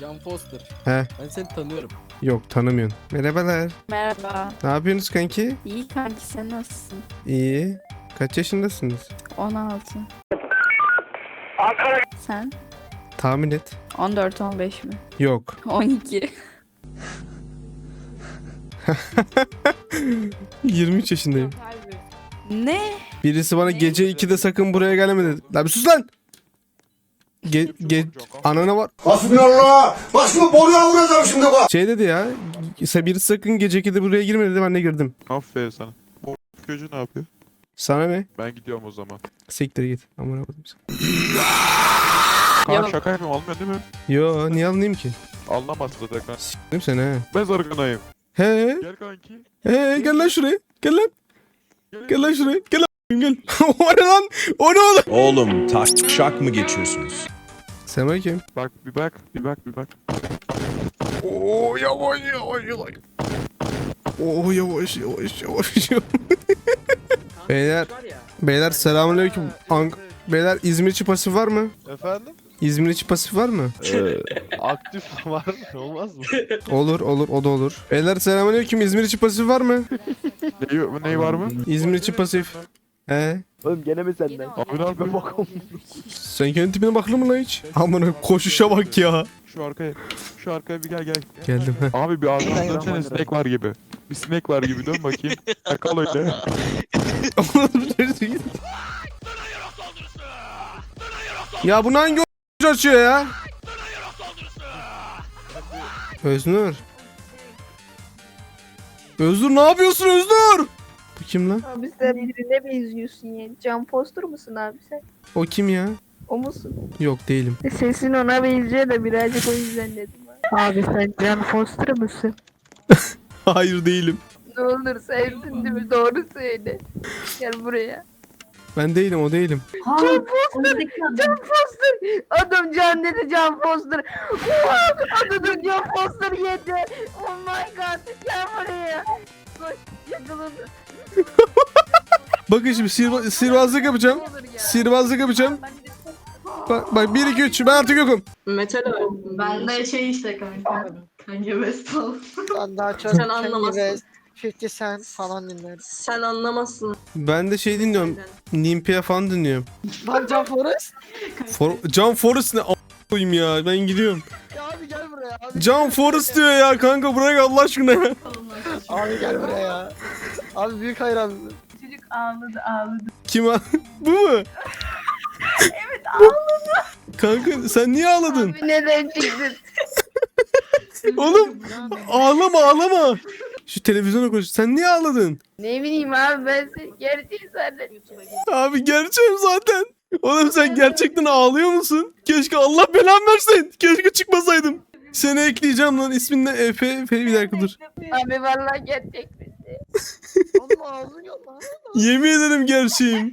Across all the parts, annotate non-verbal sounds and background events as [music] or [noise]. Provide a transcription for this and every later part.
Can Foster. He. Ben seni tanıyorum. Yok tanımıyorsun. Merhabalar. Merhaba. Ne yapıyorsunuz kanki? İyi kanki sen nasılsın? İyi. Kaç yaşındasınız? 16. Sen? Tahmin et. 14-15 mi? Yok. 12. 23 [laughs] yaşındayım. ne? Birisi bana gece 2'de sakın buraya gelme dedi. Lan bir sus lan. Ge ge anana var. Hasbinallah. Başımı boruya vuracağım şimdi bak. Şey dedi ya. Birisi sakın gece 2'de buraya girme dedi ben de girdim. Aferin sana. Bu çocuğu ne yapıyor? Sana ne? Ben gidiyorum o zaman. Siktir git. Aman koyayım sen. Kaan Ya- şaka yapıyorum almıyor değil mi? Yo niye anlayayım ki? Anlamazsın zaten Kaan. Değil seni he. Ben zargınayım. He. Gel kanki. He gel lan şuraya. Gel lan. Gel lan şuraya. Gel lan. Gel. [laughs] o ne lan? O ne oğlum? Oğlum taş şak mı geçiyorsunuz? Sema kim? Bak bir bak bir bak bir bak. Oo yavaş yavaş yavaş. Oo yavaş yavaş yavaş. yavaş. [laughs] beyler, beyler selamünaleyküm. Ank beyler İzmirçi pasif var mı? Efendim? İzmirçi pasif var mı? Aktif [laughs] var mı? Olmaz mı? Olur olur o da olur. Beyler selamünaleyküm İzmirçi pasif var mı? Ne, ne var mı? İzmirçi pasif. He. Oğlum gene mi senden? Abi ne yapıyorsun? Bakalım. Sen kendi tipine baklı mı lan hiç? Amına koşuşa bak ya. Şu arkaya. Şu arkaya bir gel gel. Geldim he. [laughs] Abi bir ağzına dönsene sinek var gibi. Bir sinek var gibi dön bakayım. [laughs] Yakal öyle. [laughs] ya bunu hangi o- açıyor ya? Öznur. Öznur ne yapıyorsun Öznur? Kim lan? Abi sen birine benziyorsun ya. Can Foster musun abi sen? O kim ya? O musun? Yok değilim. E, Sesin ona benziyor da birazcık o yüzden dedim abi. Abi sen Can Foster mısın? [laughs] Hayır değilim. Ne olur sensin değil mi? Doğru söyle. Gel buraya. Ben değilim o değilim. Can Foster! Can Foster! Adam Can dedi Can Foster. Wow! Adam Can Foster yedi. Oh my god. Gel buraya. Koş yakalanın. [laughs] Bakın şimdi sirva, sihirbazlık yapacağım. Sihirbazlık yapacağım. Bak bak 1 2 3 ben artık yokum. Metal. Ben de şey işte kanka. Kanye West falan. Ben daha çok Sen anlamazsın. West, 50 Cent falan dinlerim. Sen anlamazsın. Ben de şey dinliyorum. Nimpia falan dinliyorum. Lan Can Forrest. For John Forrest ne a- koyayım ya ben gidiyorum. Ya abi gel buraya abi. John Forrest diyor ya kanka bırak Allah aşkına ya. Abi gel buraya ya. Abi büyük hayranım. Çocuk ağladı ağladı. Kim a- Bu mu? evet ağladı. Kanka sen niye ağladın? Abi neden çıktın? Oğlum ağlama ağlama. Şu televizyona koş. Sen niye ağladın? Ne bileyim abi ben seni gerçeği zannettim. Abi gerçeğim zaten. Oğlum sen gerçekten ağlıyor musun? Keşke Allah belan versin. Keşke çıkmasaydım. Seni ekleyeceğim lan ismin ne? Efe, Efe bir dakika dur. Abi vallahi gerçek misin? Oğlum ağzın yok lan. Yemin ederim gerçeğim.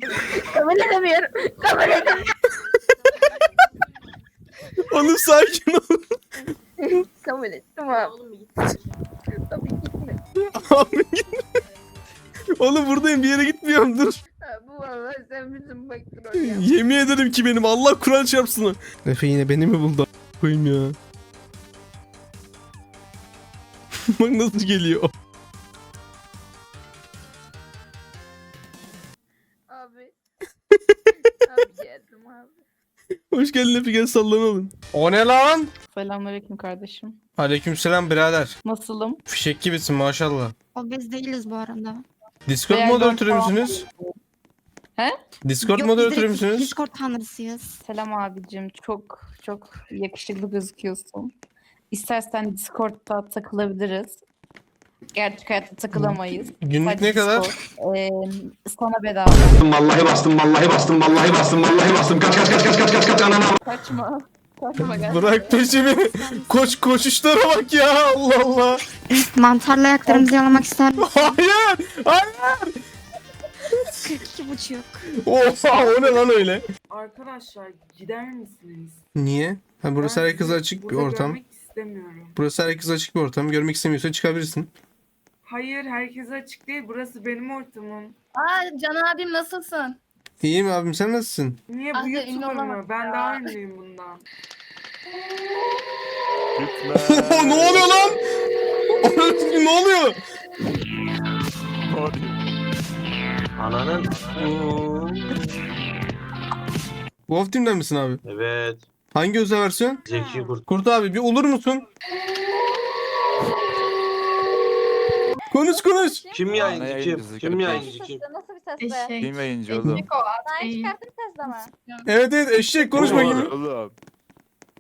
Kabul edemiyorum. Kabul edemiyorum. Oğlum sakin ol. Kabul ettim abi. Oğlum git. Tabii gitme. Abi gitme. Oğlum buradayım bir yere gitmiyorum dur. Abi vallahi sen bizim baktın. [laughs] Yemin ederim ki benim Allah Kur'an çarpsın. Efe yine beni mi buldu? a- Koyayım ya. [laughs] Bak nasıl geliyor. Hoş geldin Efe gel sallanalım. O ne lan? Selamünaleyküm kardeşim. Aleykümselam birader. Nasılım? Fişek gibisin maşallah. O biz değiliz bu arada. Discord Veya moderatörü müsünüz? He? Discord moderatörü müsünüz? Discord tanrısıyız. Selam abicim. Çok çok yakışıklı gözüküyorsun. İstersen Discord'da takılabiliriz. Gerçek hayatta takılamayız. Günlük Hadi ne kadar? Discord. Ee, sana bedava. Vallahi bastım, vallahi bastım, vallahi bastım, vallahi bastım. Kaç kaç kaç kaç kaç kaç kaç anam. Kaçma. Kaçma gel. Bırak peşimi. Koş koşuşlara bak ya Allah Allah. Mantarlı ayaklarımızı yalamak ister misin? Hayır. Hayır. 42 buçuk. Oha o ne lan öyle? Arkadaşlar gider misiniz? Niye? Ha, burası herkese açık bir ortam. Görmek istemiyorum. Burası herkese açık bir ortam. Görmek istemiyorsan çıkabilirsin. Hayır herkese açık değil. Burası benim ortamım. Aa Can abim nasılsın? İyiyim abim sen nasılsın? Niye Ah, bu ünlü YouTuber mı? Ben ya. daha ünlüyüm bundan. Oo, [laughs] ne oluyor lan? ne oluyor? Ne oluyor? Ananın. Wolf Team'den misin abi? Evet. Hangi özel versiyon? Zeki kurt. Kurt abi bir olur musun? Konuş konuş. Kim yayıncı kim? kim? Yayıncı kim? Nasıl bir Eşek. Kim yayıncı oğlum? Sen çıkarttın sesle mi? Evet evet eşek konuş Oğlum, bakayım. Oğlum.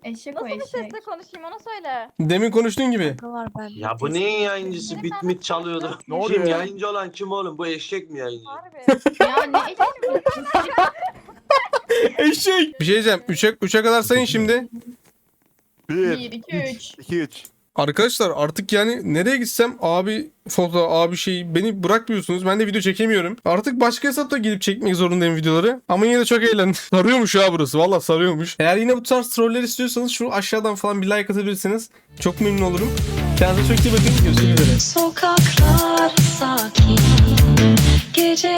Eşek o eşek. konuşayım onu söyle. Demin konuştuğun gibi. Ya bu neyin yayıncısı? Bit mit çalıyordu. Ne oluyor Kim ya? yayıncı olan kim oğlum? Bu eşek mi yayıncı? Ya ne eşek [laughs] Eşek. Bir şey diyeceğim. 3'e 3'e kadar sayın şimdi. 1, 1, 2, 3. 2, 3. Arkadaşlar artık yani nereye gitsem abi foto abi şey beni bırakmıyorsunuz. Ben de video çekemiyorum. Artık başka hesapta gidip çekmek zorundayım videoları. Ama yine de çok eğlendim. [laughs] sarıyormuş ha burası. Valla sarıyormuş. Eğer yine bu tarz troller istiyorsanız şu aşağıdan falan bir like atabilirsiniz. Çok memnun olurum. Kendinize çok iyi bakın. Görüşmek üzere. Sokaklar sakin, gece